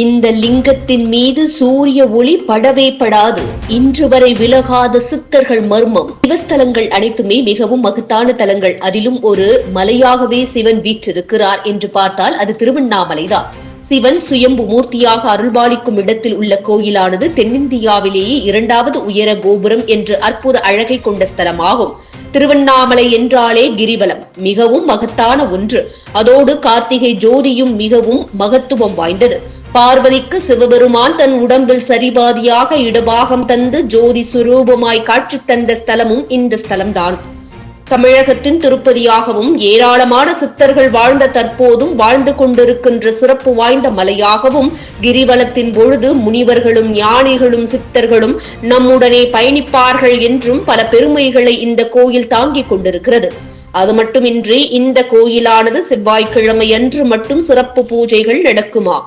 இந்த லிங்கத்தின் மீது சூரிய ஒளி படவே படாது. இன்று வரை விலகாத சித்தர்கள் மர்மம். சிவஸ்தலங்கள் அனைத்துமே மிகவும் மகத்தான தலங்கள். அதிலும் ஒரு மலையாகவே சிவன் வீற்றிருக்கிறார் என்று பார்த்தால் அது திருவண்ணாமலைதான் சிவன் சுயம்பு மூர்த்தியாக அருள்பாலிக்கும் இடத்தில் உள்ள கோயிலானது தென்னிந்தியாவிலேயே இரண்டாவது உயர கோபுரம் என்று அற்புத அழகை கொண்ட ஸ்தலமாகும். திருவண்ணாமலை என்றாலே கிரிவலம். மிகவும் மகத்தான ஒன்று. அதோடு கார்த்திகை ஜோதியும் மிகவும் மகத்துவம் வாய்ந்தது. பார்வதிக்கு சிவபெருமான் தன் உடம்பில் சரிபாதியாக இடபாகம் தந்து ஜோதி சுரூபமாய் காட்சி தந்த ஸ்தலமும் இந்த ஸ்தலம்தான். தமிழகத்தின் திருப்பதியாகவும் ஏராளமான சித்தர்கள் வாழ்ந்த தற்போதும் வாழ்ந்து கொண்டிருக்கின்ற சிறப்பு வாய்ந்த மலையாகவும் கிரிவலத்தின் பொழுது முனிவர்களும் ஞானிகளும் சித்தர்களும் நம்முடனே பயணிப்பார்கள் என்றும் பல பெருமைகளை இந்த கோயில் தாங்கிக் கொண்டிருக்கிறது. அது மட்டுமின்றி இந்த கோயிலானது செவ்வாய்க்கிழமை அன்று மட்டும் சிறப்பு பூஜைகள் நடக்குமா?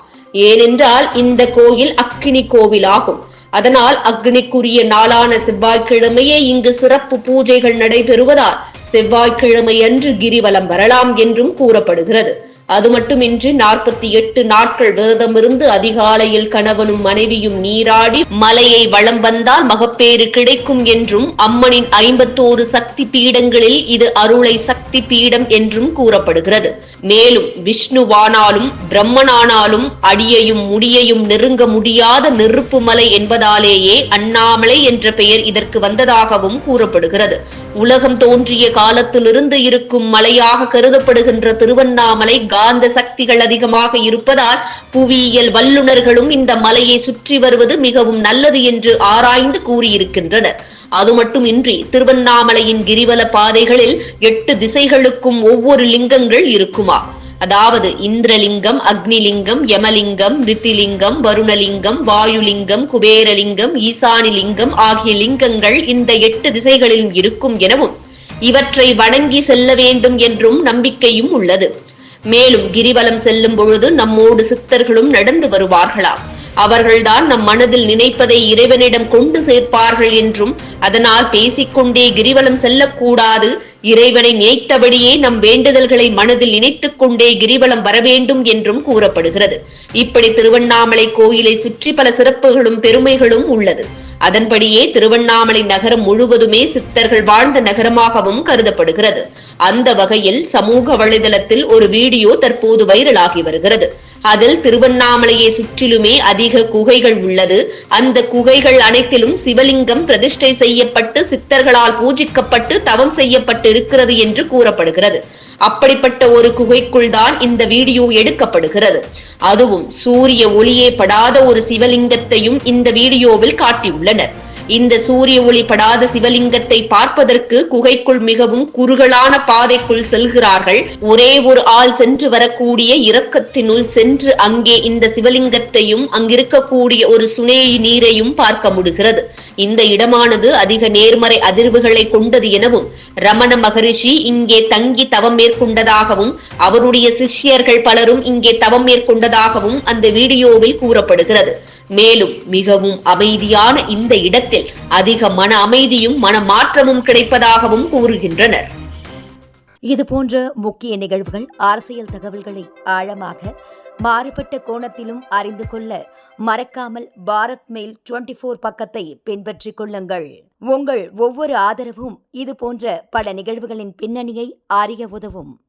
ஏனென்றால் இந்த கோயில் அக்கினி கோவிலாகும். அதனால் அக்னிக்குரிய நாளான செவ்வாய்க்கிழமையே இங்கு சிறப்பு பூஜைகள் நடைபெறுவதால் செவ்வாய்க்கிழமை அன்று கிரிவலம் வரலாம் என்றும் கூறப்படுகிறது. அது மட்டுமின்றி நாற்பத்தி எட்டு நாட்கள் விரதமிருந்து அதிகாலையில் கணவனும் மனைவியும் நீராடி மலையை வளம் வந்தால் மகப்பேறு கிடைக்கும் என்றும் அம்மனின் ஐம்பத்தோரு சக்தி பீடங்களில் இது அருளை சக்தி பீடம் என்றும் கூறப்படுகிறது. மேலும் விஷ்ணுவானாலும் பிரம்மனானாலும் அடியையும் முடியையும் நெருங்க முடியாத நெருப்பு மலை என்பதாலேயே அண்ணாமலை என்ற பெயர் இதற்கு வந்ததாகவும் கூறப்படுகிறது. உலகம் தோன்றிய காலத்திலிருந்து இருக்கும் மலையாக கருதப்படுகின்ற திருவண்ணாமலை காந்த சக்திகள் அதிகமாக இருப்பதால் புவியியல் வல்லுநர்களும் இந்த மலையை சுற்றி வருவது மிகவும் நல்லது என்று ஆராய்ந்து கூறியிருக்கின்றனர். அது மட்டுமின்றி திருவண்ணாமலையின் கிரிவல பாதைகளில் எட்டு திசைகளுக்கும் ஒவ்வொரு லிங்கங்கள் இருக்குமா? அதாவது இந்திரலிங்கம் அக்னிலிங்கம் யமலிங்கம் ரித்திலிங்கம் வருணலிங்கம் வாயுலிங்கம் குபேரலிங்கம் ஈசானிலிங்கம் ஆகிய லிங்கங்கள் இந்த எட்டு திசைகளிலும் இருக்கும் எனவும் இவற்றை வணங்கி செல்ல வேண்டும் என்றும் நம்பிக்கையும் உள்ளது. மேலும் கிரிவலம் செல்லும் பொழுது நம்மோடு சித்தர்களும் நடந்து வருவார்களாம். அவர்கள்தான் நம் மனதில் நினைப்பதை இறைவனிடம் கொண்டு சேர்ப்பார்கள் என்றும் அதனால் பேசிக்கொண்டே கிரிவலம் செல்லக்கூடாது இறைவனை நினைத்தபடியே நம் வேண்டுதல்களை மனதில் நினைத்துக் கொண்டே கிரிவலம் வரவேண்டும் என்றும் கூறப்படுகிறது. இப்படி திருவண்ணாமலை கோயிலை சுற்றி பல சிறப்புகளும் பெருமைகளும் உள்ளது. அதன்படியே திருவண்ணாமலை நகரம் முழுவதுமே சித்தர்கள் வாழ்ந்த நகரமாகவும் கருதப்படுகிறது. அந்த வகையில் சமூக வலைதளத்தில் ஒரு வீடியோ தற்போது வைரலாகி வருகிறது. அதில் திருவண்ணாமலையை சுற்றிலுமே அதிக குகைகள் உள்ளது. அந்த குகைகள் அனைத்திலும் சிவலிங்கம் பிரதிஷ்டை செய்யப்பட்டு சித்தர்களால் பூஜிக்கப்பட்டு தவம் செய்யப்பட்டு இருக்கிறது என்று கூறப்படுகிறது. அப்படிப்பட்ட ஒரு குகைக்குள் தான் இந்த வீடியோ எடுக்கப்படுகிறது. அதுவும் சூரிய ஒளியே படாத ஒரு சிவலிங்கத்தையும் இந்த வீடியோவில் காட்டியுள்ளனர். இந்த சூரிய ஒளி படாத சிவலிங்கத்தை பார்ப்பதற்கு குகைக்குள் மிகவும் குறுகலான பாதைக்குள் செல்கிறார்கள். ஒரே ஒரு ஆள் சென்று வரக்கூடிய இரக்கத்தினுள் சென்று அங்கே இந்த சிவலிங்கத்தையும் அங்கிருக்கக்கூடிய ஒரு சுனேயி நீரையும் பார்க்க முடிகிறது. இந்த இடமானது அதிக நேர்மறை அதிர்வுகளை கொண்டது எனவும் ரமண மகரிஷி இங்கே தங்கி தவம் மேற்கொண்டதாகவும் அவருடைய சிஷ்யர்கள் பலரும் இங்கே தவம் மேற்கொண்டதாகவும் அந்த வீடியோவில் கூறப்படுகிறது. மேலும் மிகவும் அமைதியான இந்த இடத்தில் அதிக மன அமைதியும் மன மாற்றமும் கிடைப்பதாகவும் கூறுகின்றனர். இது போன்ற முக்கிய நிகழ்வுகள் அரசியல் தகவல்களை ஆழமாக மாறுபட்ட கோணத்திலும் அறிந்து கொள்ள மறக்காமல் பாரத் மெயில் டுவெண்டி ஃபோர் பக்கத்தை பின்பற்றிக் கொள்ளுங்கள். உங்கள் ஒவ்வொரு ஆதரவும் இது போன்ற பல நிகழ்வுகளின் பின்னணியை அறிய உதவும்.